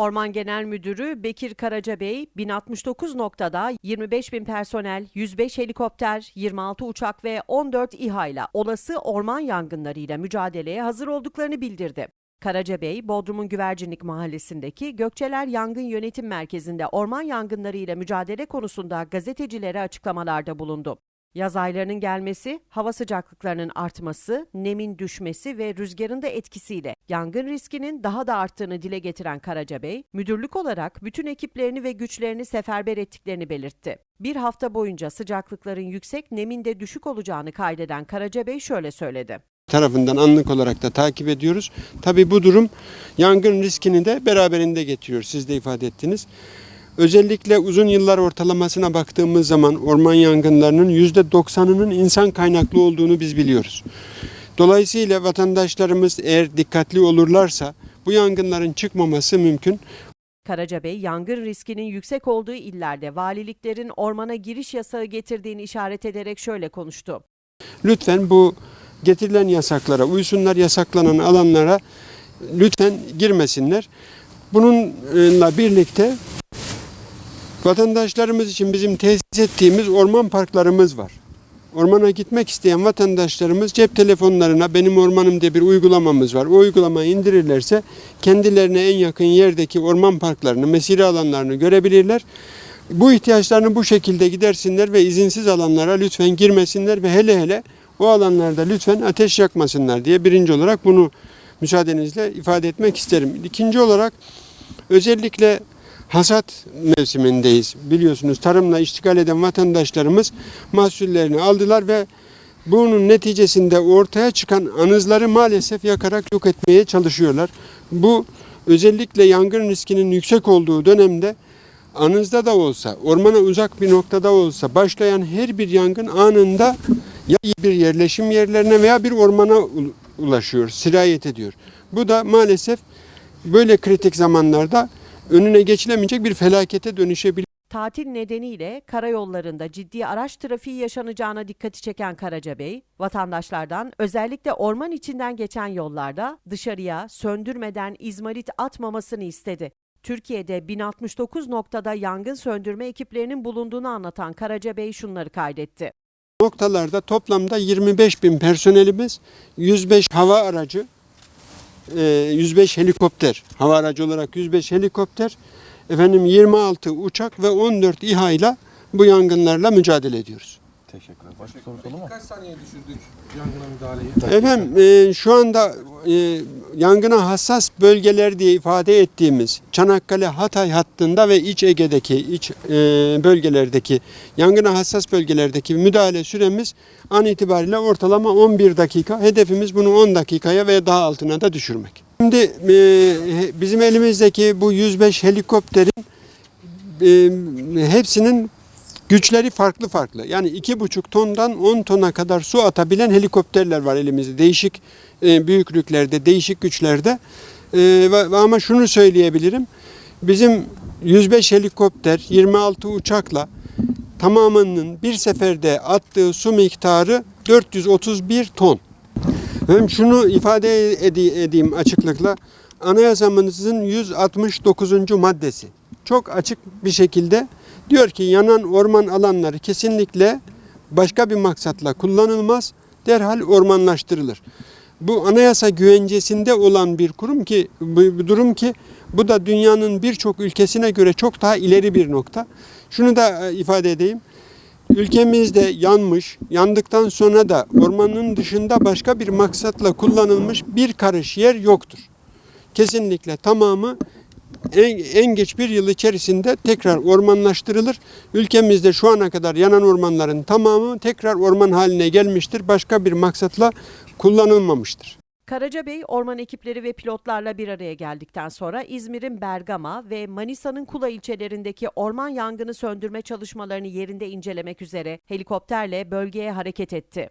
Orman Genel Müdürü Bekir Karacabey, 1069 noktada 25 bin personel, 105 helikopter, 26 uçak ve 14 İHA ile olası orman yangınlarıyla mücadeleye hazır olduklarını bildirdi. Karacabey, Bodrum'un Güvercinlik Mahallesi'ndeki Gökçeler Yangın Yönetim Merkezi'nde orman yangınları ile mücadele konusunda gazetecilere açıklamalarda bulundu. Yaz aylarının gelmesi, hava sıcaklıklarının artması, nemin düşmesi ve rüzgarın da etkisiyle yangın riskinin daha da arttığını dile getiren Karacabey, müdürlük olarak bütün ekiplerini ve güçlerini seferber ettiklerini belirtti. Bir hafta boyunca sıcaklıkların yüksek, nemin de düşük olacağını kaydeden Karacabey şöyle söyledi. tarafından anlık olarak da takip ediyoruz. Tabii bu durum yangın riskini de beraberinde getiriyor. Siz de ifade ettiniz. Özellikle uzun yıllar ortalamasına baktığımız zaman orman yangınlarının %90'ının insan kaynaklı olduğunu biz biliyoruz. Dolayısıyla vatandaşlarımız eğer dikkatli olurlarsa bu yangınların çıkmaması mümkün. Karacabey, yangın riskinin yüksek olduğu illerde valiliklerin ormana giriş yasağı getirdiğini işaret ederek şöyle konuştu. Lütfen bu getirilen yasaklara uysunlar, yasaklanan alanlara lütfen girmesinler. Bununla birlikte vatandaşlarımız için bizim tesis ettiğimiz orman parklarımız var. Ormana gitmek isteyen vatandaşlarımız cep telefonlarına benim ormanım diye bir uygulamamız var. O uygulamayı indirirlerse kendilerine en yakın yerdeki orman parklarını, mesire alanlarını görebilirler. Bu ihtiyaçlarını bu şekilde gidersinler ve izinsiz alanlara lütfen girmesinler ve hele hele o alanlarda lütfen ateş yakmasınlar diye birinci olarak bunu müsaadenizle ifade etmek isterim. İkinci olarak özellikle hasat mevsimindeyiz. Biliyorsunuz tarımla iştigal eden vatandaşlarımız mahsullerini aldılar ve bunun neticesinde ortaya çıkan anızları maalesef yakarak yok etmeye çalışıyorlar. Bu özellikle yangın riskinin yüksek olduğu dönemde anızda da olsa, ormana uzak bir noktada olsa başlayan her bir yangın anında ya bir yerleşim yerlerine veya bir ormana ulaşıyor, sirayet ediyor. Bu da maalesef böyle kritik zamanlarda önüne geçilemeyecek bir felakete dönüşebilir. Tatil nedeniyle karayollarında ciddi araç trafiği yaşanacağına dikkati çeken Karacabey, vatandaşlardan özellikle orman içinden geçen yollarda dışarıya söndürmeden izmarit atmamasını istedi. Türkiye'de 1069 noktada yangın söndürme ekiplerinin bulunduğunu anlatan Karacabey şunları kaydetti. noktalarda toplamda 25 bin personelimiz, 105 hava aracı, 105 helikopter, hava aracı olarak 105 helikopter, efendim 26 uçak ve 14 İHA ile bu yangınlarla mücadele ediyoruz. Teşekkürler. Başka soru sorulur mu? Kaç saniye düşürdük yangına müdahaleyi? Efendim e, şu anda e, yangına hassas bölgeler diye ifade ettiğimiz Çanakkale Hatay hattında ve İç Ege'deki iç e, bölgelerdeki yangına hassas bölgelerdeki müdahale süremiz an itibariyle ortalama 11 dakika. Hedefimiz bunu 10 dakikaya ve daha altına da düşürmek. Şimdi e, bizim elimizdeki bu 105 helikopterin e, hepsinin güçleri farklı farklı. Yani iki buçuk tondan 10 tona kadar su atabilen helikopterler var elimizde. Değişik e, büyüklüklerde, değişik güçlerde. E, ama şunu söyleyebilirim. Bizim 105 helikopter, 26 uçakla tamamının bir seferde attığı su miktarı 431 ton. Hem şunu ifade ede- edeyim açıklıkla. Anayasamızın 169. maddesi çok açık bir şekilde diyor ki yanan orman alanları kesinlikle başka bir maksatla kullanılmaz, derhal ormanlaştırılır. Bu anayasa güvencesinde olan bir kurum ki bu durum ki bu da dünyanın birçok ülkesine göre çok daha ileri bir nokta. Şunu da e, ifade edeyim. Ülkemizde yanmış, yandıktan sonra da ormanın dışında başka bir maksatla kullanılmış bir karış yer yoktur. Kesinlikle tamamı en, en geç bir yıl içerisinde tekrar ormanlaştırılır. Ülkemizde şu ana kadar yanan ormanların tamamı tekrar orman haline gelmiştir. Başka bir maksatla kullanılmamıştır. Karacabey, orman ekipleri ve pilotlarla bir araya geldikten sonra İzmir'in Bergama ve Manisa'nın Kula ilçelerindeki orman yangını söndürme çalışmalarını yerinde incelemek üzere helikopterle bölgeye hareket etti.